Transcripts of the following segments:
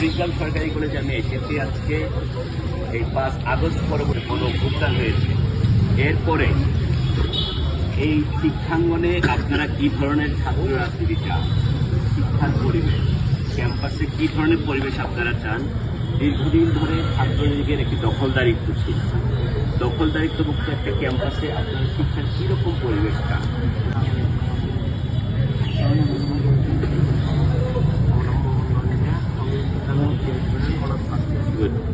কুড়িগ্রাম সরকারি কলেজে আমি এসেছি আজকে। এই পাঁচ আগস্ট পরবর্তী কোনো অভ্যুত্থান হয়েছে। এরপরে এই শিক্ষাঙ্গনে আপনারা কি ধরনের ছাত্র রাজনীতি চান? শিক্ষার পরিবেশ। ক্যাম্পাসে কি ধরনের পরিবেশ আপনারা চান? দীর্ঘদিন ধরে ছাত্রলীগের একটি দখলদারিত্ব ছিল। দখলদারিত্ব মুক্ত একটা ক্যাম্পাসে আপনারা শিক্ষার কীরকম পরিবেশ চান? Good.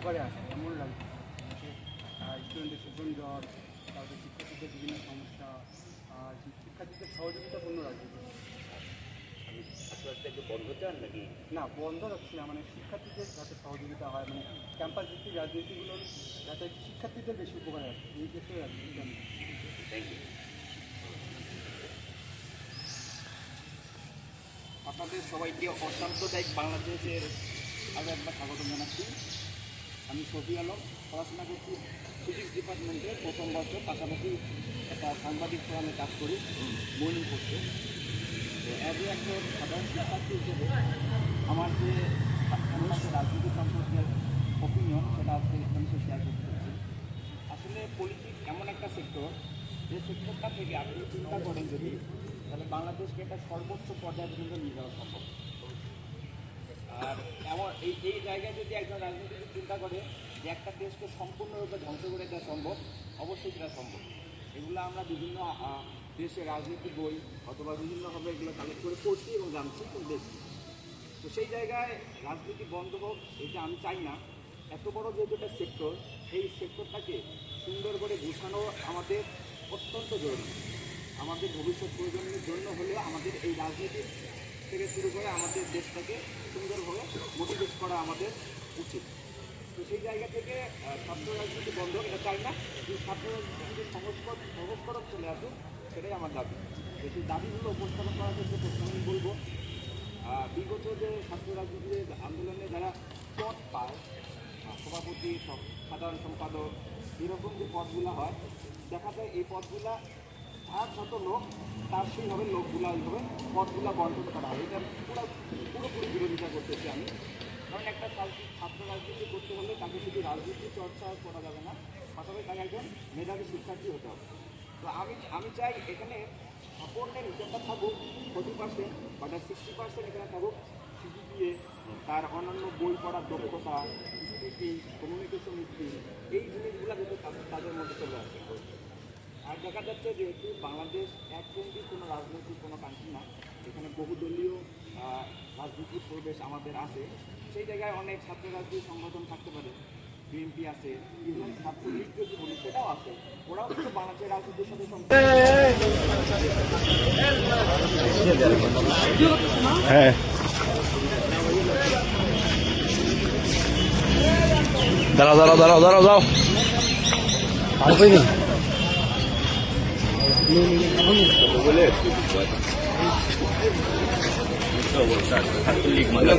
উপকারে আসে এমন লাগছে যে স্টুডেন্টের শোষণ জ্বর তারপরে শিক্ষার্থীদের বিভিন্ন সমস্যা আর শিক্ষার্থীদের সহযোগিতাপূর্ণ চান নাকি? না বন্ধ রাখছি না মানে শিক্ষার্থীদের যাতে সহযোগিতা হয় মানে ক্যাম্পাস ভিত্তিক রাজনীতিগুলোর যাতে শিক্ষার্থীদের বেশি উপকারে আসে এই দেশের রাজনীতি আমি থ্যাংক ইউ আপনাদের সবাইকে অসাম্প্রদায়িক বাংলাদেশের আরও একবার স্বাগত জানাচ্ছি। আমি শফি আলম, পড়াশোনা করছি ফিজিক্স ডিপার্টমেন্টে প্রথম বছর পাশাপাশি একটা সাংবাদিক ফোরামে কাজ করি মর্নিং পোস্টে তো অ্যাজ একজন সাধারণ শিক্ষার্থী হিসেবে আমার যে ক্যাম্পাসের রাজনীতি সম্পর্কে অপিনিয়ন সেটা আজকে এখানে শেয়ার করতে চাচ্ছি। আসলে পলিটিক্স এমন একটা সেক্টর যে সেক্টরটা থেকে আপনি চিন্তা করেন যদি, তাহলে বাংলাদেশকে একটা সর্বোচ্চ পর্যায়ে পর্যন্ত নিয়ে যাওয়া সম্ভব। এই এই জায়গায় যদি একজন রাজনীতিবিদ চিন্তা করে যে একটা দেশকে সম্পূর্ণরূপে ধ্বংস করে দেওয়া সম্ভব, অবশ্যই সেটা সম্ভব। এগুলো আমরা বিভিন্ন দেশের রাজনীতি বই অথবা বিভিন্নভাবে এগুলো কালেক্ট করে পড়ছি এবং জানছি দেখছি। তো সেই জায়গায় রাজনীতি বন্ধ হোক, এটা আমি চাই না। এত বড় যেহেতু একটা সেক্টর সেই সেক্টরটাকে সুন্দর করে গুছানো আমাদের অত্যন্ত জরুরি। আমাদের ভবিষ্যৎ প্রয়োজনের জন্য হলেও আমাদের এই রাজনীতি থেকে শুরু করে আমাদের দেশটাকে সুন্দরভাবে করা আমাদের উচিত। তো সেই জায়গা থেকে ছাত্র রাজনীতি বন্ধ, এটা চাই না। কিন্তু ছাত্র রাজনীতি সংস্কর সংস্করক চলে আসুক, সেটাই আমার দাবি। তো সেই দাবিগুলো উপস্থাপন করার ক্ষেত্রে প্রথমে আমি বলব বিগত যে ছাত্র রাজনীতির আন্দোলনে যারা পদ পায় সভাপতি সাধারণ সম্পাদক, এরকম যে পদগুলো হয়, দেখা যায় এই পদগুলা যার যত লোক, তার সেইভাবে লোকগুলা এইভাবে পদগুলা বন্টন করা হয়। এটা পুরো, পুরোপুরি বিরোধিতা করতেছি আমি। কারণ একটা ছাত্র- রাজনীতি করতে হলে তাকে শুধু রাজনীতি চর্চা করা যাবে না পাশাপাশি তাকে একজন মেধাবী শিক্ষার্থী হতে হবে। তো আমি আমি চাই এখানে সাপোর্টের হিসাবটা থাকুক, ফোর্টি পার্সেন্ট বা সিক্সটি পার্সেন্ট এখানে থাকুক সিজিপিএ তার অন্যান্য বই পড়ার দক্ষতা, স্পিকিং কমিউনিকেশন স্কিল এই জিনিসগুলো তাদের- তাদের মধ্যে চলে আসে। আর দেখা যাচ্ছে যেহেতু বাংলাদেশ এককেন্দ্রিক কোনো রাজনৈতিক কোনো কান্ট্রি না এখানে বহুদলীয় আহ, রাজনীতির পরিবেশ আমাদের আছে সেই জায়গায় অনেক ছাত্র রাজনীতি সংগঠন থাকতে পারে। বিএনপি আছে ইভেন ছাত্রলীগ যদি বলি সেটাও আছে। ওরাও কিন্তু বাংলাদেশের রাজনীতির সাথে। হ্যাঁ। দাঁড়াও দাঁড়াও দাঁড়াও দাঁড়াও দাও আর নেই ছাত্রলীগ মানে